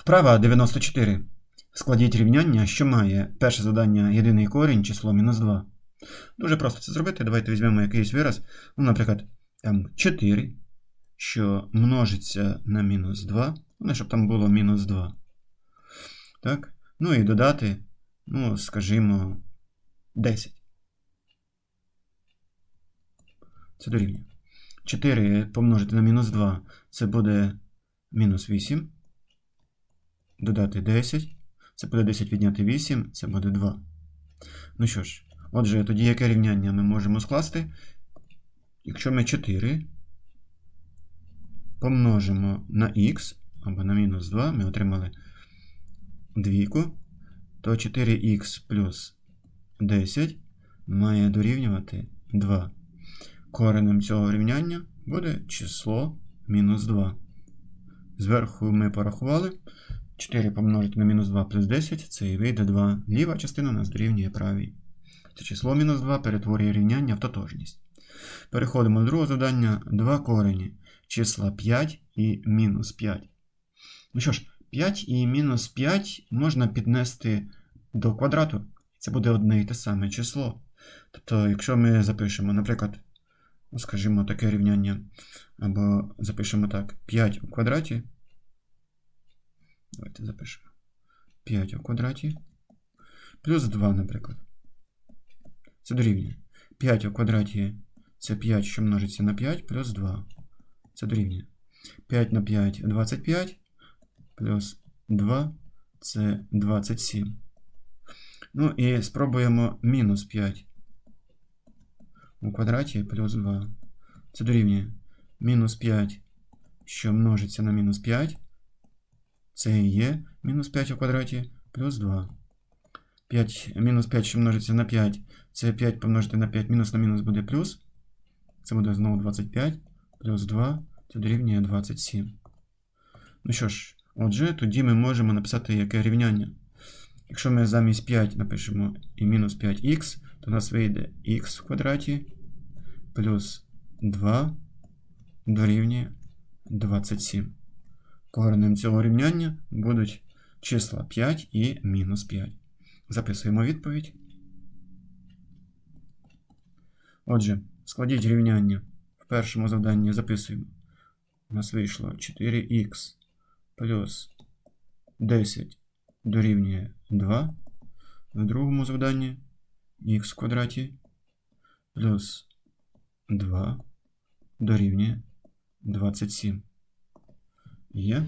Вправа 94. Складіть рівняння, що має перше завдання єдиний корінь, число мінус 2. Дуже просто це зробити. Давайте візьмемо якийсь вираз. Ну, наприклад, там 4, що множиться на мінус 2. Ну, щоб там було мінус 2. Так? Ну і додати, ну, скажімо, 10. Це дорівнює. 4 помножити на мінус 2 це буде мінус 8. Додати 10. Це буде 10 відняти 8, це буде 2. Ну що ж, отже, тоді яке рівняння ми можемо скласти? Якщо ми 4 помножимо на х або на мінус 2, ми отримали двійку, то 4х плюс 10 має дорівнювати 2. Коренем цього рівняння буде число мінус 2. Зверху ми порахували. 4 помножити на мінус 2 плюс 10, це і вийде 2. Ліва частина у нас дорівнює правій. Це число мінус 2 перетворює рівняння в тотожність. Переходимо до другого завдання. Два корені. Числа 5 і мінус 5. Ну що ж, 5 і мінус 5 можна піднести до квадрату. Це буде одне і те саме число. Тобто, якщо ми запишемо, наприклад, ну, скажімо, таке рівняння, або запишемо так, 5 у квадраті. Давайте запишемо. 5 у квадраті. Плюс 2, наприклад. Це дорівнює. 5 у квадраті це 5, що множиться на 5, плюс 2. Це дорівнює. 5 на 5 25. Плюс 2 це 27. Ну і спробуємо мінус 5 у квадраті плюс 2. Це дорівнює. Мінус 5, що множиться на мінус 5. Це є мінус 5 у квадраті плюс 2. 5, мінус 5, що множиться на 5. Це 5 помножити на 5, мінус на мінус буде плюс. Це буде знову 25. Плюс 2. Це дорівнює 27. Ну що ж, отже, тоді ми можемо написати яке рівняння. Якщо ми замість 5 напишемо і мінус 5х, то у нас вийде х в квадраті плюс 2 дорівнює 27. Коренем цього рівняння будуть числа 5 і мінус 5. Записуємо відповідь. Отже, складіть рівняння. В першому завданні записуємо. У нас вийшло 4х плюс 10 дорівнює 2. В другому завданні х в квадраті плюс 2 дорівнює 27. Є.